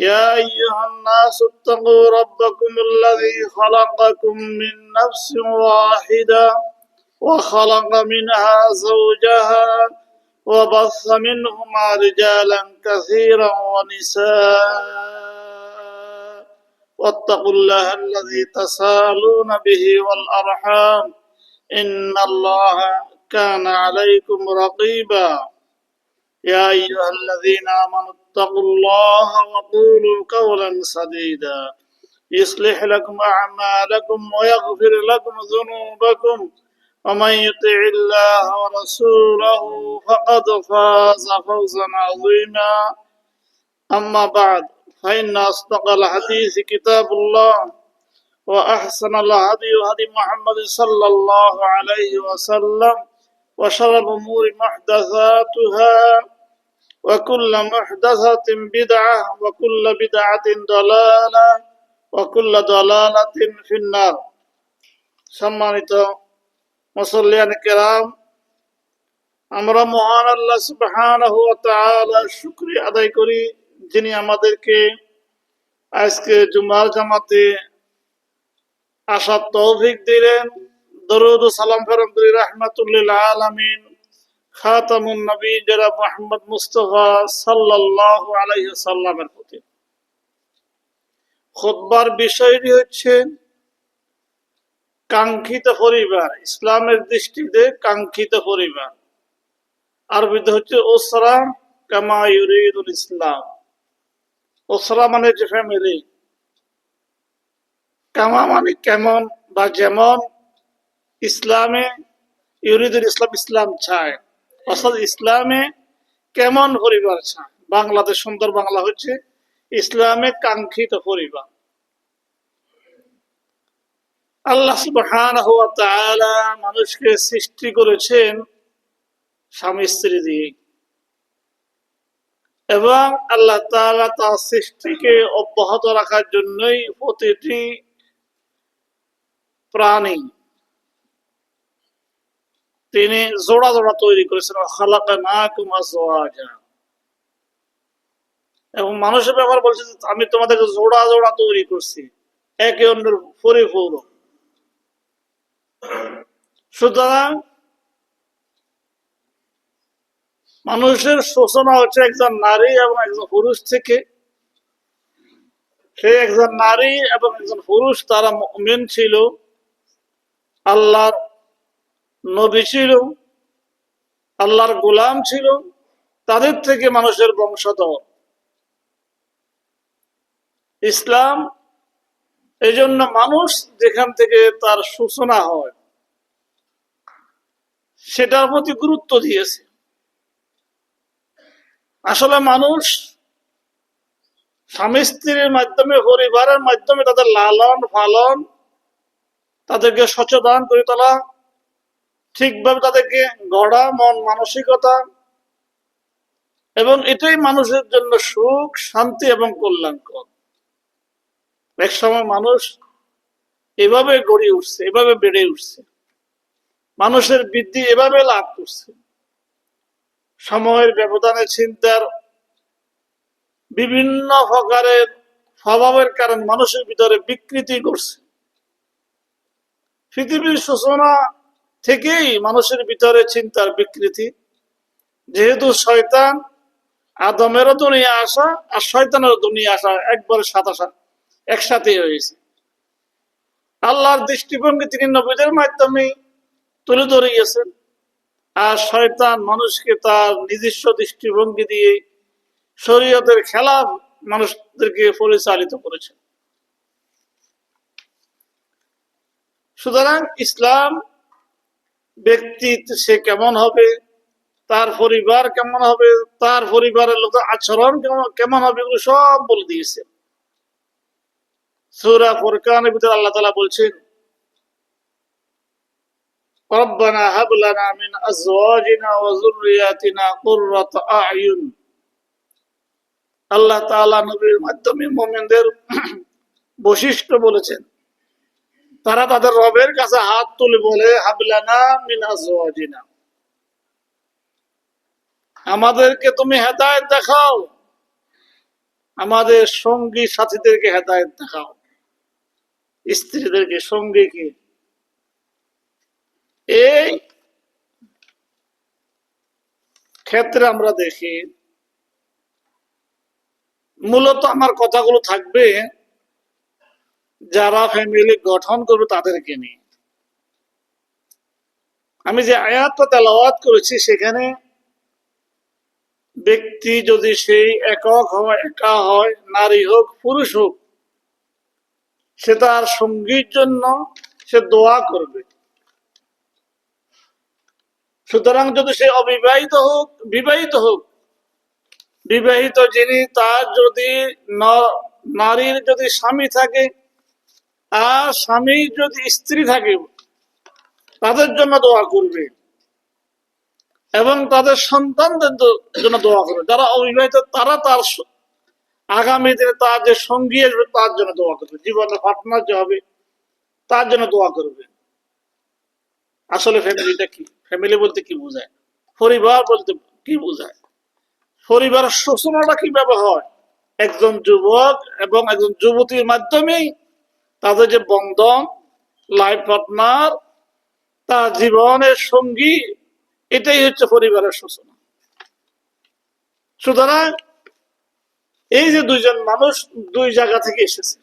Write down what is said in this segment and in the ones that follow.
يا أيها الناس اتقوا ربكم الذي خلقكم من نفس واحدة وخلق منها زوجها وبث منهما رجالا كثيرا ونساء. واتقوا الله الذي تسالون به والأرحام. إن الله كان عليكم رقيبا. يا أيها الذين آمنوا اتقوا الله وقولوا قولا سديدا. يصلح لكم أعمالكم ويغفر لكم ذنوبكم. ومن يطع الله ورسوله فقد فاز فوزا عظيما. أما بعد فإن أصدق الحديث كتاب الله وأحسن الهدي هدي محمد صلى الله عليه وسلم وشر الأمور محدثاتها. وكل محدثة بدعة وكل بدعة ضلالة وكل ضلالة في النار সম্মানিত মুসল্লিয়ান কেরাম আমরা মহান আল্লাহ সুবহানাহু ওয়া তাআলার শুকরিয়া আদায় করি যিনি আমাদেরকে আজকে জুমার জামাতে আসার তৌফিক দিলেন দরুদ ও সালাম ফেরম করি রাহমাতুল্লিল আলামিন খাতামুন নবী জনাব মোহাম্মদ মুস্তফা প্রতি। বিষয়টি হচ্ছে কাঙ্ক্ষিত পরিবার, ইসলামের দৃষ্টিতে কাঙ্ক্ষিত পরিবার। আরবিতে হচ্ছে ওসরা কামা ইউরিদুল ইসলাম। ওসরা মানে যে ফ্যামিলি কামা মানে কেমন বা যেমন ইসলামে ইউরিদুল ইসলাম ইসলাম চায়। অর্থাৎ ইসলামে কেমন পরিবার চায় বাংলাদেশ সুন্দর বাংলা হচ্ছে ইসলামে কাঙ্ক্ষিত পরিবার। আল্লাহ তাআলা মানুষকে সৃষ্টি করেছেন স্বামী স্ত্রী দিয়ে। এবং আল্লাহ তাআলা তার সৃষ্টিকে অব্যাহত রাখার জন্যই প্রতিটি প্রাণী তিনি জোড়া জোড়া তৈরি করেছেন এবং মানুষের ব্যাপার বলছে আমি তোমাদেরকে জোড়া জোড়া তৈরি করছি, একে অন্যের পরিপূরক সুতরাং মানুষের সূচনা হচ্ছে একজন নারী এবং একজন পুরুষ থেকে। সে একজন নারী এবং একজন পুরুষ, তারা মেন ছিল। আল্লাহর নবী ছিল, আল্লাহর গোলাম ছিল, তাদের থেকে মানুষের বংশধর। ইসলাম এই জন্য মানুষ যেখান থেকে তার সূচনা হয়, সেটার প্রতি গুরুত্ব দিয়েছে। আসলে মানুষ স্বামী স্ত্রীর মাধ্যমে, পরিবারের মাধ্যমে তাদের লালন পালন তাদেরকে সচেতন করে তোলা ঠিকভাবে তাদেরকে গড়া, মন, মানসিকতা এবং এটাই মানুষের জন্য সুখ, শান্তি এবং কল্যাণকর। এক সময় মানুষ এভাবে গড়ে উঠছে, এভাবে বেড়ে উঠছে। মানুষের বৃদ্ধি এভাবে লাভ করছে। সময়ের ব্যবধানে চিন্তার বিভিন্ন প্রকারের স্বভাবের কারণ মানুষের ভিতরে বিকৃতি করছে পৃথিবীর সূচনা থেকেই মানুষের ভিতরে চিন্তার বিকৃতি। যেহেতু শয়তান আদমেরও দুনিয়া আসা আর শয়তানেরও দুনিয়া আসা একবারে সাথে একসাথে হয়েছে। আল্লাহর দৃষ্টিভঙ্গি তিনি নবীদের মাধ্যমে তুলে ধরে গেছেন আর শয়তান মানুষকে তার নিজস্ব দৃষ্টিভঙ্গি দিয়ে শরীয়তের খেলা মানুষদেরকে পরিচালিত করেছে। সুতরাং ইসলাম ব্যক্তি সে কেমন হবে তার পরিবার কেমন হবে তার পরিবারের লোক আচরণ কেমন কেমন হবে এগুলো সব বলে দিয়েছে সুরা ফোরকানের ভিতরে আল্লাহ তালা বলছেন ربنا هب لنا من أزواجنا وذرياتنا قرة أعين আল্লাহ তাআলা নবীর মাধ্যমে মোমেনদের বৈশিষ্ট্য বলেছেন তারা তাদের রবের কাছে হাত তুলে বলে, হাবলানা মিন আজওয়াজিনা। আমাদেরকে তুমি হেদায়েত দেখাও। আমাদের সঙ্গী সাথীদেরকে হেদায়েত দেখাও। স্ত্রীদেরকে, সঙ্গীকে। এই ক্ষেত্রে আমরা দেখি, মূলত আমার কথাগুলো থাকবে যারা ফ্যামিলি গঠন করবে তাদেরকে নিয়ে। আমি যে আয়াতটা তেলাওয়াত করেছি, সেখানে ব্যক্তি যদি সেই একক হয়, একা হয়, নারী হোক, পুরুষ হোক, সে তার সঙ্গীর জন্য সে দোয়া করবে। সুতরাং যদি সে অবিবাহিত হোক, বিবাহিত হোক, বিবাহিত যিনি তার যদি নারীর যদি স্বামী থাকে আর স্বামী যদি স্ত্রী থাকে, তাদের জন্য দোয়া করবে। এবং তাদের সন্তানদের জন্য দোয়া করবে। যারা অবিবাহিত, তারা তার আগামী দিনে তার যে সঙ্গী আসবে, তার জন্য দোয়া করবে। জীবনে পার্টনার যে হবে, তার জন্য দোয়া করবে। আসলে ফ্যামিলিটা কি? ফ্যামিলি বলতে কি বোঝায়? পরিবার বলতে কি বোঝায়? পরিবারের সূচনাটা কীভাবে হয়? একজন যুবক এবং একজন যুবতীর মাধ্যমেই তাদের যে বন্ধন, লাইফ পার্টনার, তার জীবনের সঙ্গী, এটাই হচ্ছে পরিবারের সূচনা। সুতরাং এই যে দুইজন মানুষ দুই জায়গা থেকে এসেছে,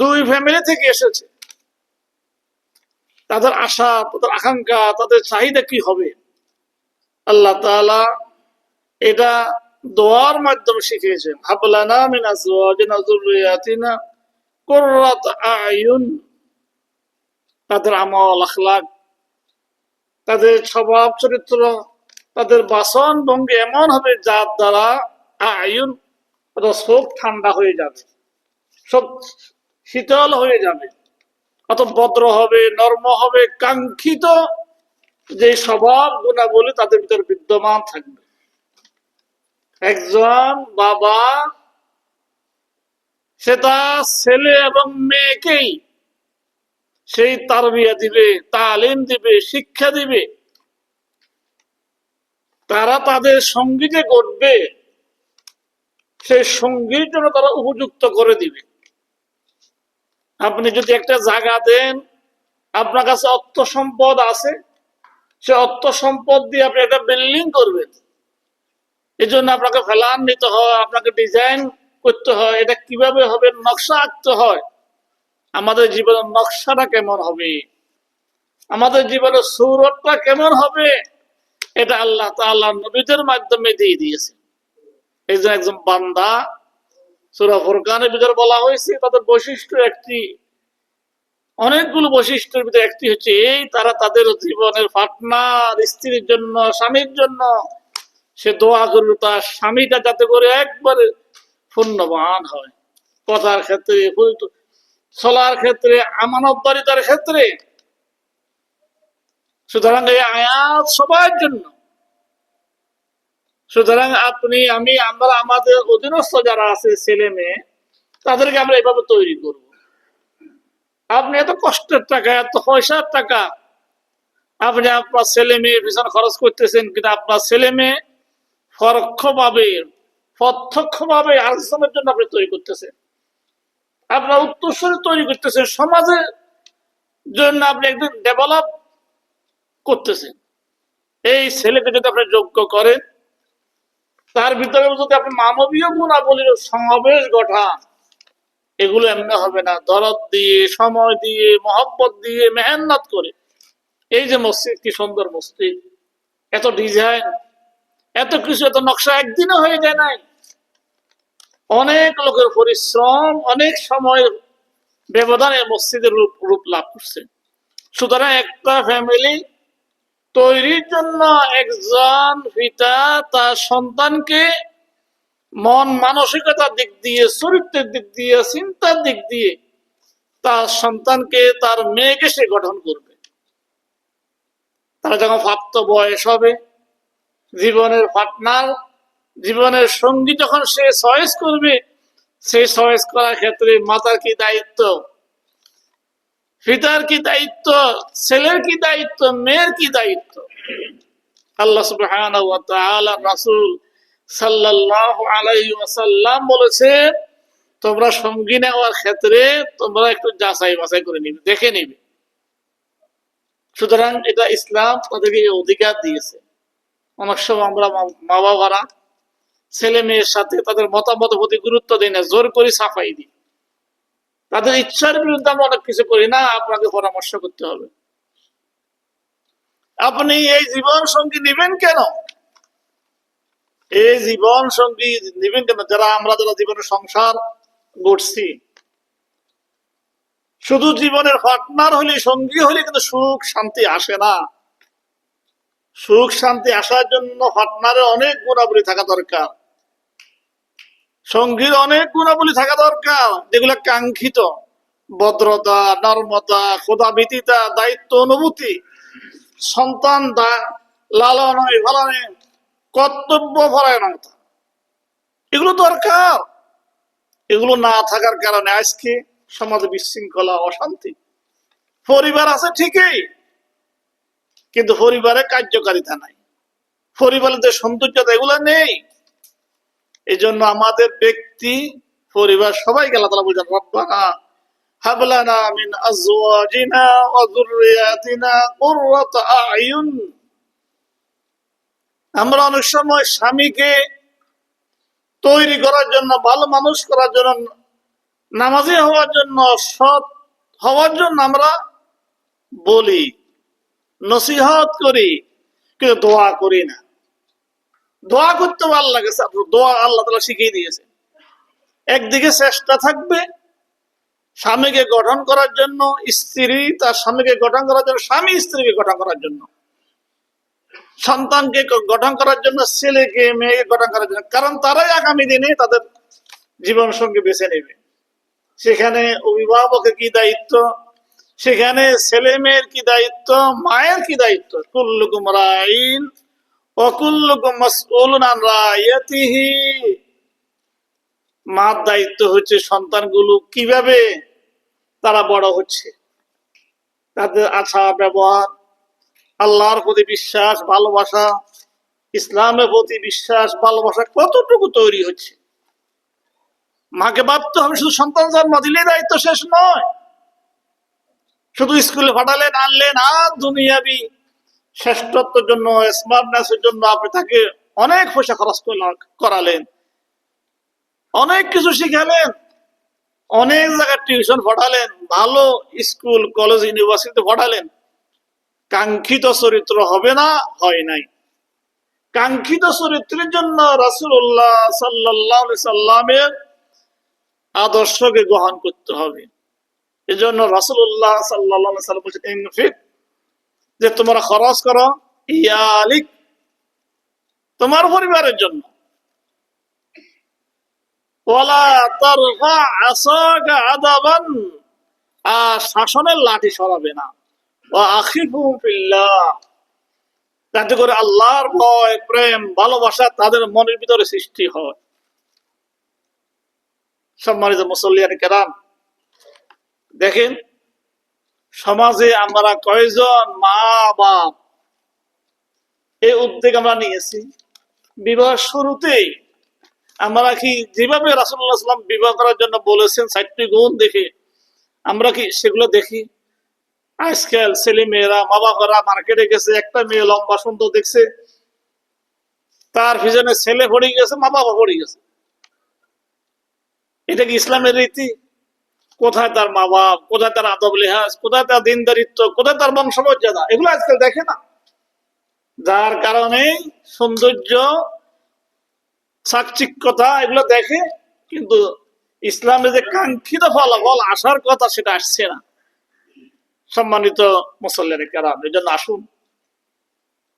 দুই ফ্যামিলি থেকে এসেছে, তাদের আশা, তাদের আকাঙ্ক্ষা, তাদের চাহিদা কি হবে? আল্লাহ এটা দোয়ার মাধ্যমে শিখিয়েছেন। হাবলানা মিন যুররিয়াতিনা কুররাত আয়ুন তাদের আমল, আখলাক, তাদের স্বভাব, চরিত্র, তাদের বাসন ভঙ্গি এমন হবে যার দ্বারা আয়ুন চোখ ঠান্ডা হয়ে যাবে, সব শীতল হয়ে যাবে। অত ভদ্র হবে, নর্ম হবে, কাঙ্ক্ষিত যে স্বভাব, গুণাবলী তাদের ভিতরে বিদ্যমান থাকবে। একজন বাবা সে তার ছেলে এবং মেয়েকেই সেই তারবিয়া দিবে, তালিম দিবে, শিক্ষা দিবে। তারা তাদের সঙ্গী যে ঘটবে সেই সঙ্গীর জন্য তারা উপযুক্ত করে দিবে। আপনি যদি একটা জায়গা দেন, আপনার কাছে অর্থ সম্পদ আছে, সে অর্থ সম্পদ দিয়ে আপনি একটা বিল্ডিং করবেন। এই জন্য আপনাকে ফেলান নিতে হয় আপনাকে ডিজাইন করতে হয়, এটা কীভাবে হবে, নকশা আঁকতে হয়। আমাদের জীবনের নকশাটা কেমন হবে? আমাদের জীবনের সৌরভটা কেমন হবে? এটা আল্লাহ তাআলা নবীদের মাধ্যমে দিয়ে দিয়েছে এই যে একজন বান্দা, সুরা ফুরকানের ভিতরে বলা হয়েছে, তাদের বৈশিষ্ট্য একটি। অনেকগুলো বৈশিষ্ট্যের ভিতরে একটি হচ্ছে, এই তারা তাদের জীবনের পার্টনার, স্ত্রীর জন্য, স্বামীর জন্য, সে দোয়া করবে তার স্বামীটা যাতে করে একবারে পূর্ণবান হয়। কথার ক্ষেত্রে চলার ক্ষেত্রে, আমানতদারিতার ক্ষেত্রে। সুতরাং এই আয়াত সবার জন্য। সুতরাং আপনি, আমি, আমরা, আমাদের অধীনস্থ যারা আছে, ছেলে মেয়ে, তাদেরকে আমরা এভাবে তৈরি করব। আপনি এত কষ্টের টাকা, এত পয়সার টাকা। আপনি আপনার ছেলে মেয়ে পিছনে খরচ করতেছেন, কিন্তু আপনার ছেলে মেয়ে পরোক্ষভাবে প্রত্যক্ষভাবে আলোচনার জন্য আপনি তৈরি করতেছেন। আপনার উত্তরস্বরী তৈরি করতেছেন। সমাজের জন্য আপনি একদিন ডেভেলপ করতেছেন। এই ছেলেকে যদি আপনি যোগ্য করেন, তার ভিতরে যদি আপনি মানবীয় গুণাবলীর সমাবেশ ঘটান, এগুলো এমনি হবে না। দরদ দিয়ে, সময় দিয়ে, মহব্বত দিয়ে, মেহনত করে। এই যে মসজিদ, কি সুন্দর মসজিদ। এত ডিজাইন এত কিছু, এত নকশা একদিনও হয়ে যায় নাই। অনেক লোকের পরিশ্রম, অনেক সময় ব্যবধানে মসজিদের রূপ রূপ লাভ করছে। সুতরাং একটা ফ্যামিলি তৈরির জন্য একজন পিতা তার সন্তানকে মন মানসিকতার দিক দিয়ে, চরিত্রের দিক দিয়ে, চিন্তার দিক দিয়ে তার সন্তানকে, তার মেয়েকে সে গঠন করবে। তারা যখন প্রাপ্ত বয়স হবে জীবনের পার্টনার, জীবনের সঙ্গী যখন সে চয়েস করবে সেই চয়েস করার ক্ষেত্রে মাতার কি দায়িত্ব? পিতার কি দায়িত্ব? ছেলের কি দায়িত্ব? মেয়ের কি দায়িত্ব? আল্লাহ বলেছে, তোমরা সঙ্গী নেওয়ার ক্ষেত্রে তোমরা একটু যাচাই বাছাই করে নিবে, দেখে নিবে। সুতরাং এটা ইসলাম তাদেরকে অধিকার দিয়েছে। অনেক সময় আমরা মা- বাবারা ছেলে মেয়ের সাথে তাদের মতামতের প্রতি গুরুত্ব দিই না, জোর করে সাফাই দিই। তাদের ইচ্ছার বিরুদ্ধে আমরা অনেক কিছু করি না, আপনাকে পরামর্শ করতে হবে। আপনি এই জীবন সঙ্গী নেবেন কেন? এই জীবন সঙ্গী নেবেন কেন? যারা আমরা যারা জীবনের সংসার গড়ছি শুধু জীবনের পার্টনার হলে, সঙ্গী হলে কিন্তু সুখ শান্তি আসে না। সুখ শান্তি আসার জন্য পার্টনারের অনেক গুণাবলী থাকা দরকার। সঙ্গীর অনেক গুণাবলী থাকা দরকার, যেগুলো কাঙ্ক্ষিত। ভদ্রতা, নর্মতা, ক্ষোধাভীতিতা, দায়িত্ব, অনুভূতি। সন্তান লালন পালনে কর্তব্য পরায়ণতা। এগুলো দরকার। এগুলো না থাকার কারণে আজকে সমাজে বিশৃঙ্খলা, অশান্তি। পরিবার আছে ঠিকই। কিন্তু পরিবারে কার্যকারিতা নাই। পরিবারের যে সৌন্দর্যতা, এগুলো নেই। এই জন্য আমাদের ব্যক্তি, পরিবার, সবাইকে আল্লাহ তালা বলছেন, রব্বানা হাবলানা মিন আজওয়াজিনা ওয়া যুররিয়াতিনা কুররাতা আয়ুন। আমরা অনেক সময় স্বামীকে তৈরি করার জন্য, ভালো মানুষ করার জন্য, নামাজি হওয়ার জন্য, সৎ হওয়ার জন্য আমরা বলি। নসিহত করি, কিন্তু দোয়া করি না। দোয়া করতে ভালো লাগে দোয়া আল্লাহ তালা শিখিয়ে দিয়েছে। একদিকে চেষ্টা থাকবে স্বামীকে গঠন করার জন্য, স্ত্রী তার স্বামীকে গঠন করার জন্য, স্বামী স্ত্রীকে গঠন করার জন্য। সন্তানকে গঠন করার জন্য, ছেলেকে, মেয়েকে গঠন করার জন্য। কারণ তারাই আগামী দিনে তাদের জীবন সঙ্গী বেছে নেবে। সেখানে অভিভাবকের কি দায়িত্ব? সেখানে ছেলে মেয়ের কি দায়িত্ব, মায়ের কি দায়িত্ব? কুল্লুকুম রাইন অকুল্লুকুম মাসউলুন আন রাইয়াতিহি। মার দায়িত্ব হচ্ছে সন্তানগুলো কীভাবে তারা বড় হচ্ছে? তাদের আচার ব্যবহার, আল্লাহর প্রতি বিশ্বাস, ভালোবাসা, ইসলামের প্রতি বিশ্বাস, ভালোবাসা কতটুকু তৈরি হচ্ছে? মাকে ভাবতে হবে, শুধু সন্তান জন্ম দিলেই দায়িত্ব শেষ নয়। শুধু স্কুলে পাঠালেন, আনলেন, আর দুনিয়াবি শ্রেষ্ঠত্বের জন্য স্মার্টনেসের জন্য আপনি তাকে অনেক পয়সা খরচ করালেন। অনেক কিছু শিখালেন, অনেক জায়গায় টিউশন পড়ালেন ভালো স্কুল কলেজ ইউনিভার্সিটিতে পড়ালেন কাঙ্ক্ষিত চরিত্র হবে না, হয় নাই। কাঙ্ক্ষিত চরিত্রের জন্য রাসুল্লাহ সাল্লাহ সাল্লামের আদর্শকে গ্রহণ করতে হবে। এই জন্য রাসুল্লাহ যে তোমরা খরচ করো, ইয়ালিক, তোমার পরিবারের জন্য। আর শাসনের লাঠি সরাবে না। যাতে করে আল্লাহর ভয়, প্রেম, ভালোবাসা তাদের মনের ভিতরে সৃষ্টি হয়। সম্মানিত মুসল্লিয়ান কেরাম দেখেন, সমাজে আমরা কয়জন মা বাপ এই উদ্যোগ আমরা নিয়েছি। বিবাহ শুরুতেই আমরা কি যেভাবে রাসুল্লাহ সাল্লাম বিবাহ করার জন্য বলেছেন চারটি গুণ দেখে, আমরা কি সেগুলো দেখি? আজকাল ছেলে মেয়েরা মা বাবারা মার্কেটে গেছে, একটা মেয়ে লম্বা সুন্দর দেখছে, তার পিছনে ছেলে পড়ে গেছে মা বাবা পড়ে গেছে। এটা কি ইসলামের রীতি? কোথায় তার মা বাপ, কোথায় তার আদব লেহাজ, কোথায় তার দিনদারিত্ব কোথায় তার বংশমর্যাদা এগুলো আজকাল দেখে না। যার কারণে সৌন্দর্য চাকচিক্যতা এগুলো দেখে, কিন্তু ইসলামের যে কাঙ্ক্ষিত ফলাফল আসার কথা সেটা আসছে না। সম্মানিত মুসল্লের কারাম এই জন্য আসুন।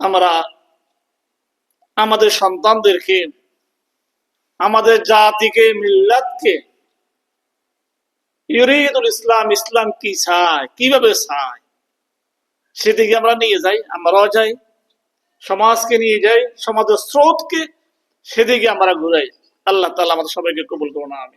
আমরা আমাদের সন্তানদেরকে, আমাদের জাতিকে, মিল্লাতকে ইউরিদুল ইসলাম ইসলাম কি চায়? কীভাবে চায়? সেদিকে আমরা নিয়ে যাই, আমরাও যাই, সমাজকে নিয়ে যাই, সমাজের স্রোতকে সেদিকে আমরা ঘুরাই। আল্লাহ তালা আমাদের সবাইকে কবুল করুন আমি